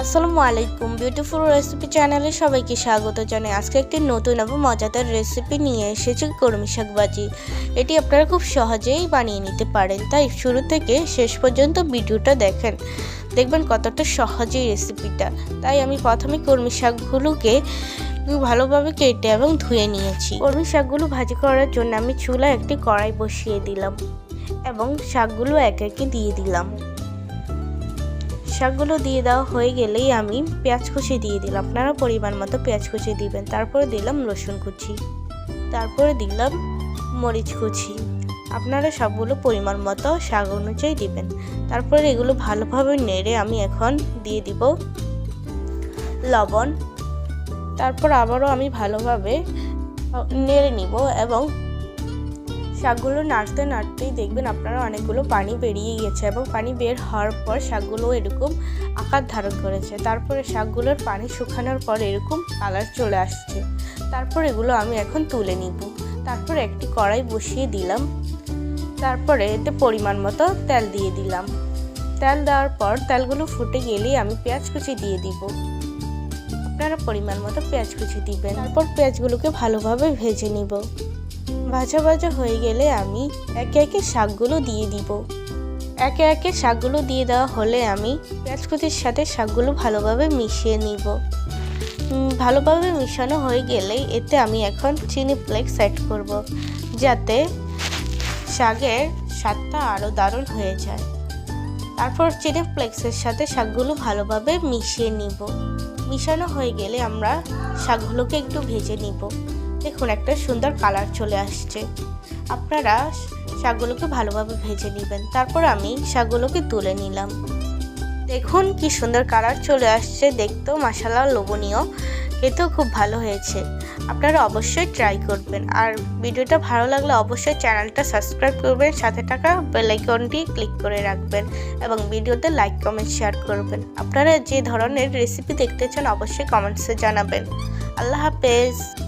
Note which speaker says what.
Speaker 1: আসসালামু আলাইকুম beautiful recipe চ্যানেলে সবাইকে স্বাগত জানাই। আজকে একটি নতুন এবং মজাদার রেসিপি নিয়ে এসেছি কর্মী শাক ভাজি। এটি আপনারা খুব সহজেই বানিয়ে নিতে পারেন। তাই শুরু থেকে শেষ পর্যন্ত ভিডিওটা দেখেন। দেখবেন কতটা সহজেই রেসিপিটা তাই আমি প্রথমে কর্মী শাকগুলোকে ভালোভাবে কেটে এবং ধুয়ে নিয়েছি। কর্মী শাকগুলো ভাজি করার জন্য আমি চুলায় একটি কড়াই বসিয়ে দিলাম এবং শাকগুলো একে একে দিয়ে দিলাম। শাকগুলো দিয়ে দেওয়া হয়ে গেলেই আমি পেঁয়াজ কুচি দিয়ে দিলাম। আপনারা পরিমাণ মতো পেঁয়াজ কুচি দিবেন। তারপরে দিলাম রসুন কুচি। তারপরে দিলাম মরিচ কুচি। আপনারা সবগুলো পরিমাণ মতো শাক অনুযায়ী দিবেন। তারপরে এগুলো ভালোভাবে নেড়ে আমি এখন দিয়ে দিব লবণ। তারপর আবারও আমি ভালোভাবে নেড়ে নিব এবং শাকগুলো নাড়তে নাড়তেই দেখবেন আপনারা অনেকগুলো পানি বেরিয়ে গেছে এবং পানি বের হওয়ার পর শাকগুলো এরকম আকার ধারণ করেছে। তারপরে শাকগুলোর পানি শুকানোর পর এরকম কালার চলে আসছে। তারপর এগুলো আমি এখন তুলে নিব। তারপর একটি কড়াই বসিয়ে দিলাম। তারপরে এতে পরিমাণ মতো তেল দিয়ে দিলাম। তেল দেওয়ার পর তেলগুলো ফুটে গেলেই আমি পেঁয়াজ কুচি দিয়ে দিব। আপনারা পরিমাণ মতো পেঁয়াজ কুচি দিবেন। তারপর পেঁয়াজগুলোকে ভালোভাবে ভেজে নিব। ভাজা ভাজা হয়ে গেলে আমি একে একে শাকগুলো দিয়ে দিব। একে একে শাকগুলো দিয়ে দেওয়া হলে আমি পেঁয়াজ কুচির সাথে শাকগুলো ভালোভাবে মিশিয়ে নিব। ভালোভাবে মিশানো হয়ে গেলে এতে আমি এখন চিনি ফ্লেক্স সেট করব, যাতে শাকের স্বাদটা আরও দারুণ হয়ে যায়। তারপর চিনি ফ্লেক্সের সাথে শাকগুলো ভালোভাবে মিশিয়ে নিব। মিশানো হয়ে গেলে আমরা শাকগুলোকে একটু ভেজে নিব। দেখুন, একটা সুন্দর কালার চলে আসছে। আপনারা শাকগুলোকে ভালোভাবে ভেজে নেবেন। তারপর আমি শাকগুলোকে তুলে নিলাম। দেখুন, কি সুন্দর কালার চলে আসছে। দেখতেও মশালা লোভনীয়। খেতেও খুব ভালো হয়েছে। আপনারা অবশ্যই ট্রাই করবেন। আর ভিডিওটা ভালো লাগলে অবশ্যই চ্যানেলটা সাবস্ক্রাইব করবেন। সাথে টাকা বেলাইকনটি ক্লিক করে রাখবেন এবং ভিডিওতে লাইক, কমেন্ট, শেয়ার করবেন। আপনারা যে ধরনের রেসিপি দেখতে চান, অবশ্যই কমেন্টসে জানাবেন। আল্লাহ হাফেজ।